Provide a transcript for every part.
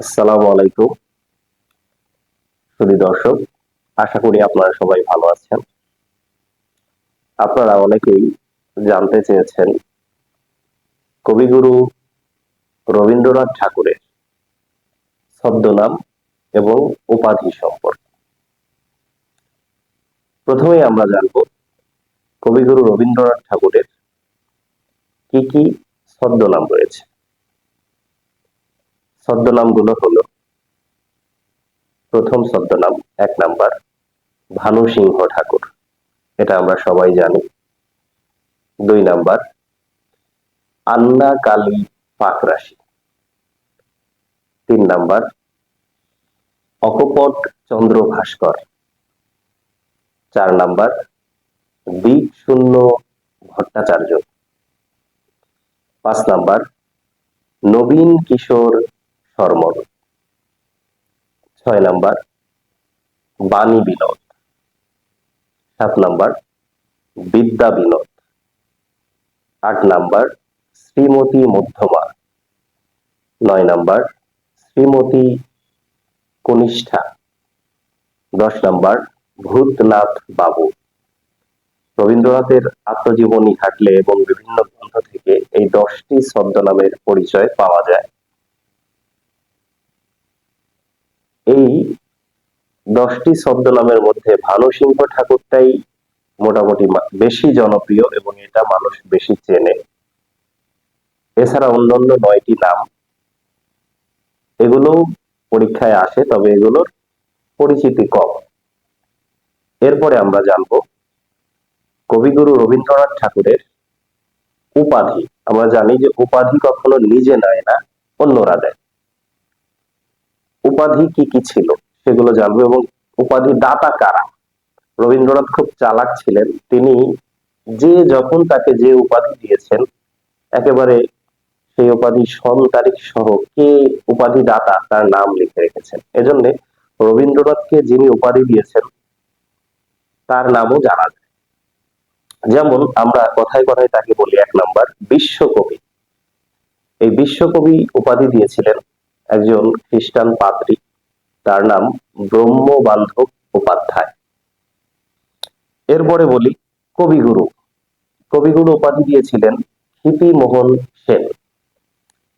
আসসালামু আলাইকুম। শুধু দর্শক, আশা করি আপনারা সবাই ভালো আছেন। আপনারা অনেকেই জানতে চেয়েছেন, কবিগুরু রবীন্দ্রনাথ ঠাকুরের ছদ্মনাম এবং উপাধি সম্পর্কে। প্রথমেই আমরা জানব, কবিগুরু রবীন্দ্রনাথ ঠাকুরের কি কি ছদ্মনাম রয়েছে? ছদ্মনামগুলো হলো প্রথম ছদ্মনাম, এক নাম্বার, ভানু সিংহ ঠাকুর। এটা আমরা সবাই জানি। দুই নাম্বার, আন্না কালী পাকরাশি। তিন নাম্বার, অকপট চন্দ্র ভাস্কর। চার নাম্বার দ্বীপ শূন্য ভট্টাচার্য। পাঁচ নাম্বার, নবীন কিশোর সরমল ছয় নাম্বার, বাণী বিনোদ। সাত নাম্বার, বিদ্যা বিনোদ। আট নাম্বার, শ্রীমতী মধ্যমা। নয় নাম্বার, শ্রীমতী কনিষ্ঠা। দশ নাম্বার, ভূতনাথ বাবু। রবীন্দ্রনাথের আত্মজীবনী ঘাটলে এবং বিভিন্ন গ্রন্থ থেকে এই দশটি ছদ্মনামের পরিচয় পাওয়া যায়। এই দশটি ছদ্মনামের মধ্যে ভানু সিংহ ঠাকুরটাই মোটামুটি বেশি জনপ্রিয় এবং এটা মানুষ বেশি চেনে। এছাড়া অন্যান্য নয়টি নাম এগুলো পরীক্ষায় আসে, তবে এগুলোর পরিচিতি কম। এরপরে আমরা জানব কবিগুরু রবীন্দ্রনাথ ঠাকুরের উপাধি। আমরা জানি যে উপাধি কখনো নিজে নেয় না, অন্যরা দেয়। উপাধি কি কি ছিল সেগুলো জানব এবং উপাধি দাতা কারা? রবীন্দ্রনাথ খুব চালাক ছিলেন। তিনি যে যখন তাকে যে উপাধি দিয়েছেন, একেবারে সেই উপাধি সন তারিখ সহ কে উপাধি দাতা তার নাম লিখে রেখেছেন। এজন্য রবীন্দ্রনাথকে যিনি উপাধি দিয়েছেন, তার নামও জানা যায়। যেমন আমরা কথায় কথায় তাকে বলি এক নাম্বার, বিশ্বকবি। এই বিশ্বকবি উপাধি দিয়েছিলেন একজন খ্রিস্টান পাদ্রী, তার নাম ব্রহ্মবান্ধব উপাধ্যায়। এরপরে বলি কবিগুরু। কবিগুরু উপাধি দিয়েছিলেন মোহন সেন।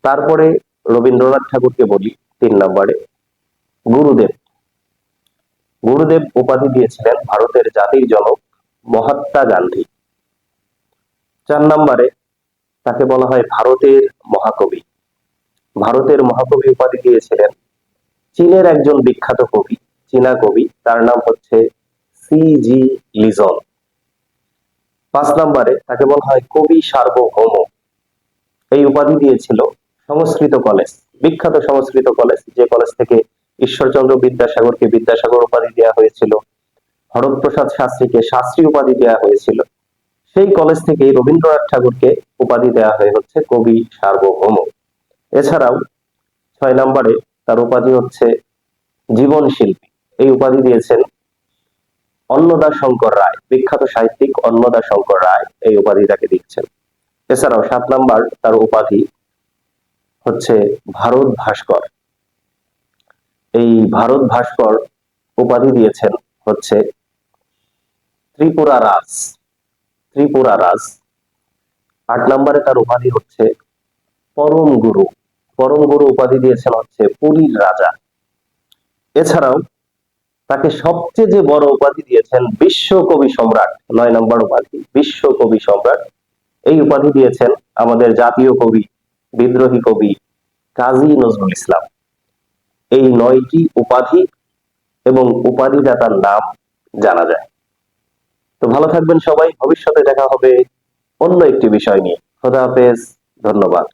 তারপরে রবীন্দ্রনাথ ঠাকুরকে বলি তিন নম্বরে গুরুদেব। গুরুদেব উপাধি দিয়েছিলেন ভারতের জাতির জনক মহাত্মা গান্ধী। চার নম্বরে তাকে বলা হয় ভারতের মহাকবি। ভারতের মহাকবি উপাধি দিয়েছিলেন চীনের একজন বিখ্যাত কবি, চীনা কবি। তার নাম হচ্ছে সি জি লিজন। পাঁচ নম্বরে তাকে বলা হয় কবি সার্বভৌম। এই উপাধি দিয়েছিল সংস্কৃত কলেজ, বিখ্যাত সংস্কৃত কলেজ, যে কলেজ থেকে ঈশ্বরচন্দ্র বিদ্যাসাগরকে বিদ্যাসাগর উপাধি দেওয়া হয়েছিল, হরপ্রসাদ শাস্ত্রীকে শাস্ত্রী উপাধি দেওয়া হয়েছিল। সেই কলেজ থেকে রবীন্দ্রনাথ ঠাকুরকে উপাধি দেওয়া হয়ে হচ্ছে কবি সার্বভৌম। এছাড়াও ছয় নম্বরে তার উপাধি হচ্ছে জীবন শিল্পী। এই উপাধি দিয়েছেন অন্নদা শঙ্কর রায়, বিখ্যাত সাহিত্যিক অন্নদা শঙ্কর রায় এই উপাধি তাকে দিচ্ছেন এছাড়াও সাত নাম্বার তার উপাধি হচ্ছে ভারত ভাস্কর। এই ভারত ভাস্কর উপাধি দিয়েছেন হচ্ছে ত্রিপুরা রাজ ত্রিপুরা রাজ। আট নম্বরে তার উপাধি হচ্ছে পরম গুরু। পরম গুরু উপাধি দিয়েছেন হচ্ছে পুরীর রাজা। এছাড়াও তাকে সবচেয়ে যে বড় উপাধি দিয়েছেন বিশ্ব কবি সম্রাট, নয় নম্বর উপাধি বিশ্ব কবি সম্রাট। এই উপাধি দিয়েছেন আমাদের জাতীয় কবি, বিদ্রোহী কবি কাজী নজরুল ইসলাম। এই নয়টি উপাধি এবং উপাধিদাতার নাম জানা যায়। তো ভালো থাকবেন সবাই, ভবিষ্যতে দেখা হবে অন্য একটি বিষয় নিয়ে। খোদা হাফেজ, ধন্যবাদ।